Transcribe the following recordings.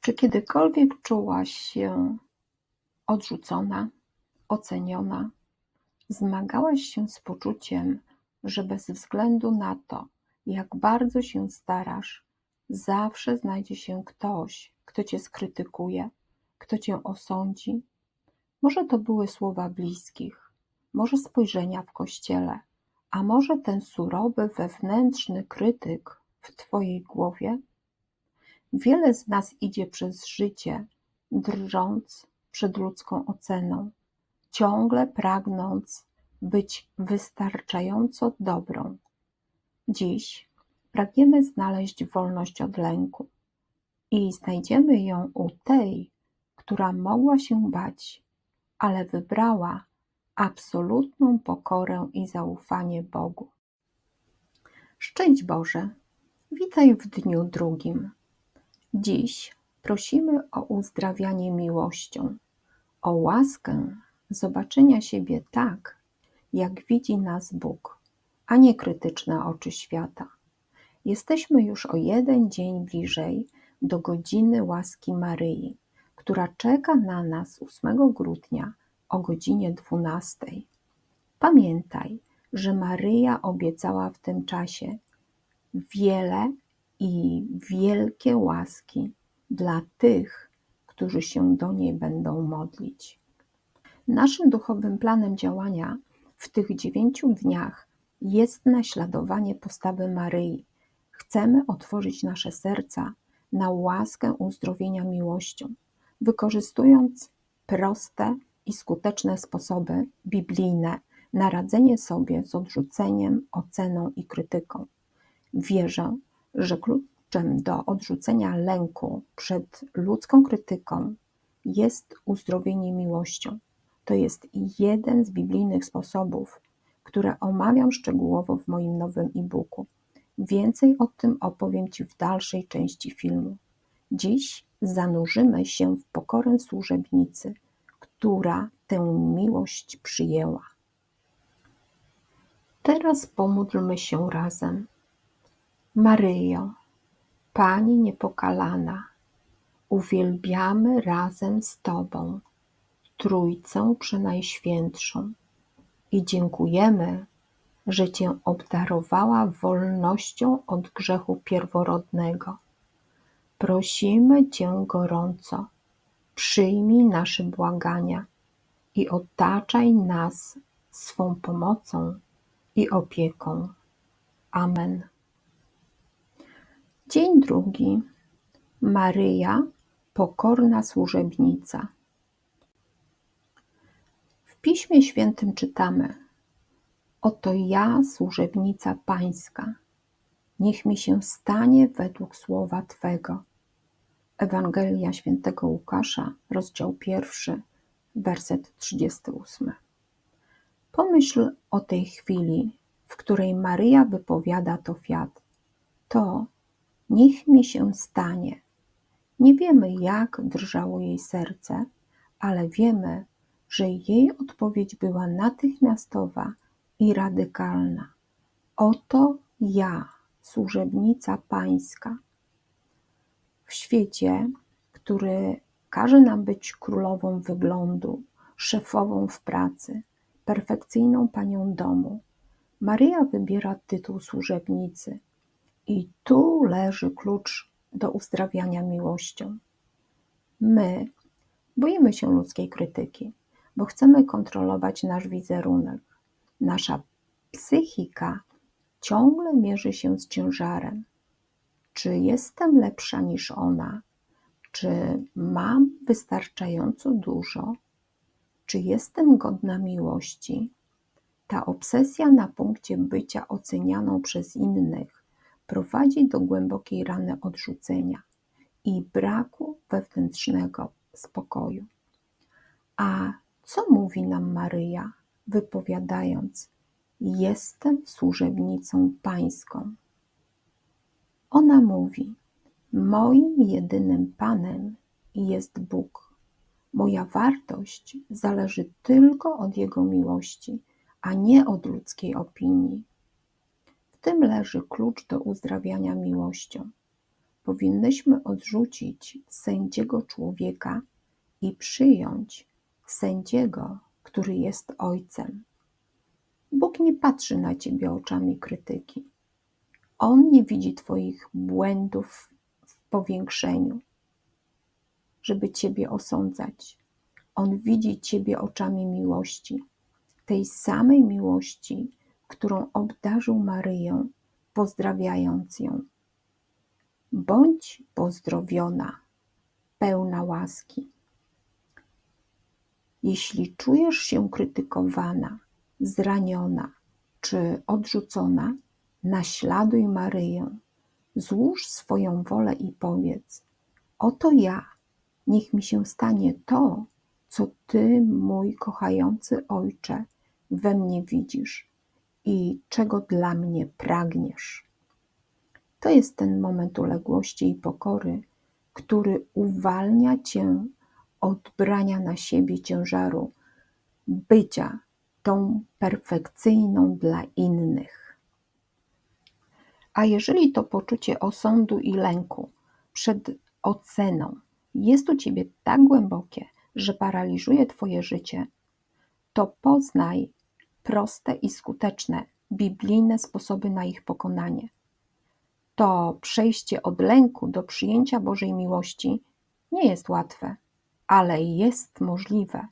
Czy kiedykolwiek czułaś się odrzucona, oceniona? Zmagałaś się z poczuciem, że bez względu na to, jak bardzo się starasz, zawsze znajdzie się ktoś, kto cię skrytykuje, kto cię osądzi? Może to były słowa bliskich, może spojrzenia w kościele, a może ten surowy wewnętrzny krytyk w twojej głowie? Wiele z nas idzie przez życie, drżąc przed ludzką oceną, ciągle pragnąc być wystarczająco dobrą. Dziś pragniemy znaleźć wolność od lęku i znajdziemy ją u tej, która mogła się bać, ale wybrała absolutną pokorę i zaufanie Bogu. Szczęść Boże, witaj w dniu drugim. Dziś prosimy o uzdrawianie miłością, o łaskę zobaczenia siebie tak, jak widzi nas Bóg, a nie krytyczne oczy świata. Jesteśmy już o jeden dzień bliżej do godziny łaski Maryi, która czeka na nas 8 grudnia o godzinie 12. Pamiętaj, że Maryja obiecała w tym czasie wiele i wielkie łaski dla tych, którzy się do niej będą modlić. Naszym duchowym planem działania w tych dziewięciu dniach jest naśladowanie postawy Maryi. Chcemy otworzyć nasze serca na łaskę uzdrowienia miłością, wykorzystując proste i skuteczne sposoby biblijne na radzenie sobie z odrzuceniem, oceną i krytyką. Wierzę, że kluczem do odrzucenia lęku przed ludzką krytyką jest uzdrowienie miłością. To jest jeden z biblijnych sposobów, które omawiam szczegółowo w moim nowym e-booku. Więcej o tym opowiem Ci w dalszej części filmu. Dziś zanurzymy się w pokorę służebnicy, która tę miłość przyjęła. Teraz pomódlmy się razem. Maryjo, Pani niepokalana, uwielbiamy razem z Tobą Trójcę Przenajświętszą i dziękujemy, że Cię obdarowała wolnością od grzechu pierworodnego. Prosimy Cię gorąco, przyjmij nasze błagania i otaczaj nas swą pomocą i opieką. Amen. Dzień drugi. Maryja, pokorna służebnica. W Piśmie Świętym czytamy: Oto ja, służebnica Pańska, niech mi się stanie według słowa Twego. Ewangelia Świętego Łukasza, rozdział pierwszy, werset 38. Pomyśl o tej chwili, w której Maryja wypowiada to fiat. To niech mi się stanie. Nie wiemy, jak drżało jej serce, ale wiemy, że jej odpowiedź była natychmiastowa i radykalna. Oto ja, służebnica Pańska. W świecie, który każe nam być królową wyglądu, szefową w pracy, perfekcyjną panią domu, Maryja wybiera tytuł służebnicy. I tu leży klucz do uzdrawiania miłością. My boimy się ludzkiej krytyki, bo chcemy kontrolować nasz wizerunek. Nasza psychika ciągle mierzy się z ciężarem. Czy jestem lepsza niż ona? Czy mam wystarczająco dużo? Czy jestem godna miłości? Ta obsesja na punkcie bycia ocenianą przez innych prowadzi do głębokiej rany odrzucenia i braku wewnętrznego spokoju. A co mówi nam Maryja, wypowiadając: Jestem służebnicą Pańską? Ona mówi: Moim jedynym Panem jest Bóg. Moja wartość zależy tylko od Jego miłości, a nie od ludzkiej opinii. W tym leży klucz do uzdrawiania miłością. powinnyśmy odrzucić sędziego człowieka i przyjąć sędziego, który jest Ojcem. Bóg nie patrzy na ciebie oczami krytyki. On nie widzi Twoich błędów w powiększeniu, żeby Ciebie osądzać. On widzi Ciebie oczami miłości, tej samej miłości, którą obdarzył Maryję, pozdrawiając ją. Bądź pozdrowiona, pełna łaski. Jeśli czujesz się krytykowana, zraniona czy odrzucona, naśladuj Maryję. Złóż swoją wolę i powiedz: Oto ja, niech mi się stanie to, co Ty, mój kochający Ojcze, we mnie widzisz i czego dla mnie pragniesz. To jest ten moment uległości i pokory, który uwalnia Cię od brania na siebie ciężaru bycia tą perfekcyjną dla innych. A jeżeli to poczucie osądu i lęku przed oceną jest u Ciebie tak głębokie, że paraliżuje Twoje życie, to poznaj proste i skuteczne biblijne sposoby na ich pokonanie. To przejście od lęku do przyjęcia Bożej miłości nie jest łatwe, ale jest możliwe.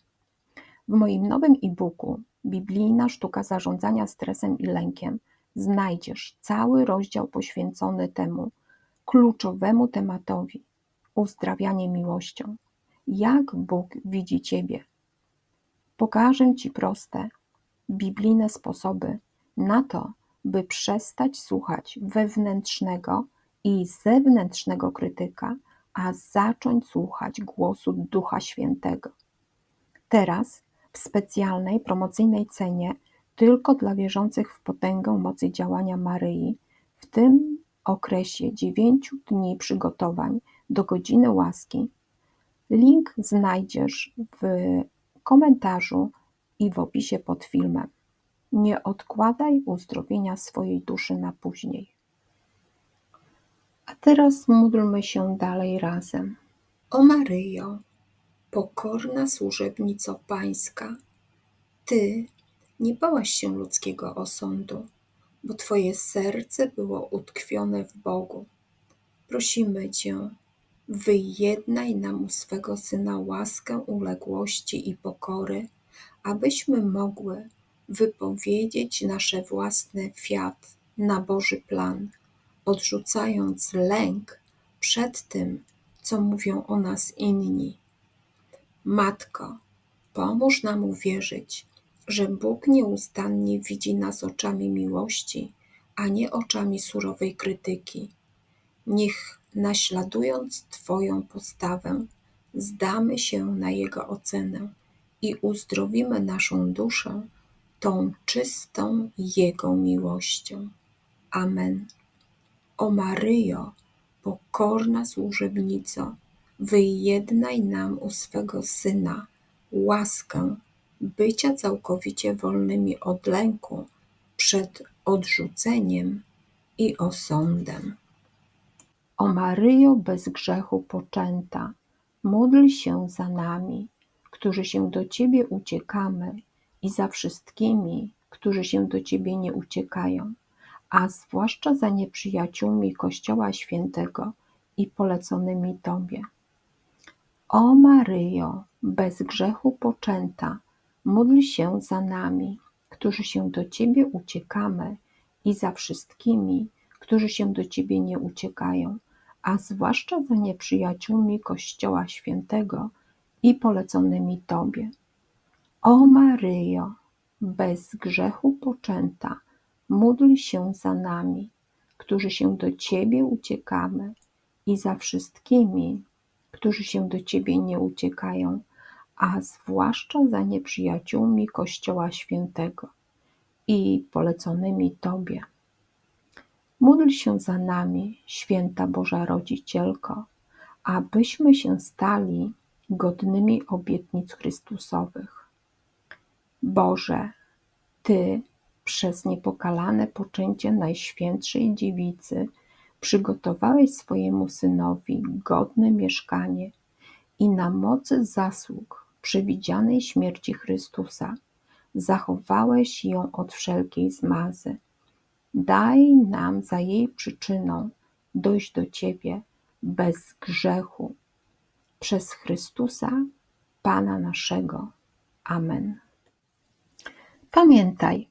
W moim nowym e-booku Biblijna sztuka zarządzania stresem i lękiem znajdziesz cały rozdział poświęcony temu kluczowemu tematowi uzdrawianie miłością. Jak Bóg widzi Ciebie? Pokażę Ci proste, biblijne sposoby na to, by przestać słuchać wewnętrznego i zewnętrznego krytyka, a zacząć słuchać głosu Ducha Świętego. Teraz w specjalnej promocyjnej cenie tylko dla wierzących w potęgę mocy działania Maryi, w tym okresie dziewięciu dni przygotowań do godziny łaski. Link znajdziesz w komentarzu i w opisie pod filmem. Nie odkładaj uzdrowienia swojej duszy na później. A teraz módlmy się dalej razem. O Maryjo, pokorna służebnico Pańska, Ty nie bałaś się ludzkiego osądu, bo Twoje serce było utkwione w Bogu. Prosimy Cię, wyjednaj nam u swego Syna łaskę uległości i pokory, abyśmy mogły wypowiedzieć nasze własne fiat na Boży plan, odrzucając lęk przed tym, co mówią o nas inni. Matko, pomóż nam uwierzyć, że Bóg nieustannie widzi nas oczami miłości, a nie oczami surowej krytyki. Niech naśladując Twoją postawę, zdamy się na Jego ocenę i uzdrowimy naszą duszę tą czystą Jego miłością. Amen. O Maryjo, pokorna służebnico, wyjednaj nam u swego Syna łaskę bycia całkowicie wolnymi od lęku przed odrzuceniem i osądem. O Maryjo bez grzechu poczęta, módl się za nami, którzy się do Ciebie uciekamy i za wszystkimi, którzy się do Ciebie nie uciekają, a zwłaszcza za nieprzyjaciółmi Kościoła Świętego i poleconymi Tobie. O Maryjo, bez grzechu poczęta, módl się za nami, którzy się do Ciebie uciekamy i za wszystkimi, którzy się do Ciebie nie uciekają, a zwłaszcza za nieprzyjaciółmi Kościoła Świętego i poleconymi Tobie. O Maryjo, bez grzechu poczęta, módl się za nami, którzy się do Ciebie uciekamy i za wszystkimi, którzy się do Ciebie nie uciekają, a zwłaszcza za nieprzyjaciółmi Kościoła Świętego i poleconymi Tobie. Módl się za nami, święta Boża Rodzicielko, abyśmy się stali godnymi obietnic Chrystusowych. Boże, Ty przez niepokalane poczęcie Najświętszej Dziewicy przygotowałeś swojemu Synowi godne mieszkanie i na mocy zasług przewidzianej śmierci Chrystusa zachowałeś ją od wszelkiej zmazy. Daj nam za jej przyczyną dojść do Ciebie bez grzechu. Przez Chrystusa, Pana naszego. Amen. Pamiętaj,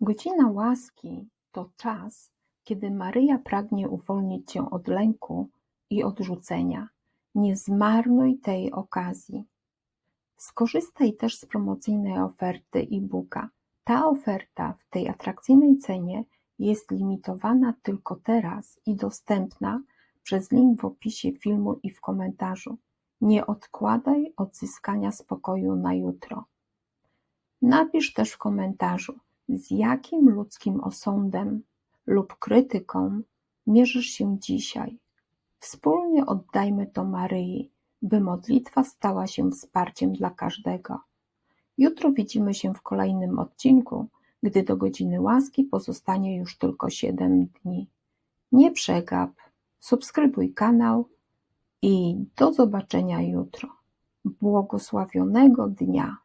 godzina łaski to czas, kiedy Maryja pragnie uwolnić Cię od lęku i odrzucenia. Nie zmarnuj tej okazji. Skorzystaj też z promocyjnej oferty e-booka. Ta oferta w tej atrakcyjnej cenie jest limitowana tylko teraz i dostępna przez link w opisie filmu i w komentarzu. Nie odkładaj odzyskania spokoju na jutro. Napisz też w komentarzu, z jakim ludzkim osądem lub krytyką mierzysz się dzisiaj. Wspólnie oddajmy to Maryi, by modlitwa stała się wsparciem dla każdego. Jutro widzimy się w kolejnym odcinku, gdy do godziny łaski pozostanie już tylko 7 dni. Nie przegap, subskrybuj kanał i do zobaczenia jutro. Błogosławionego dnia!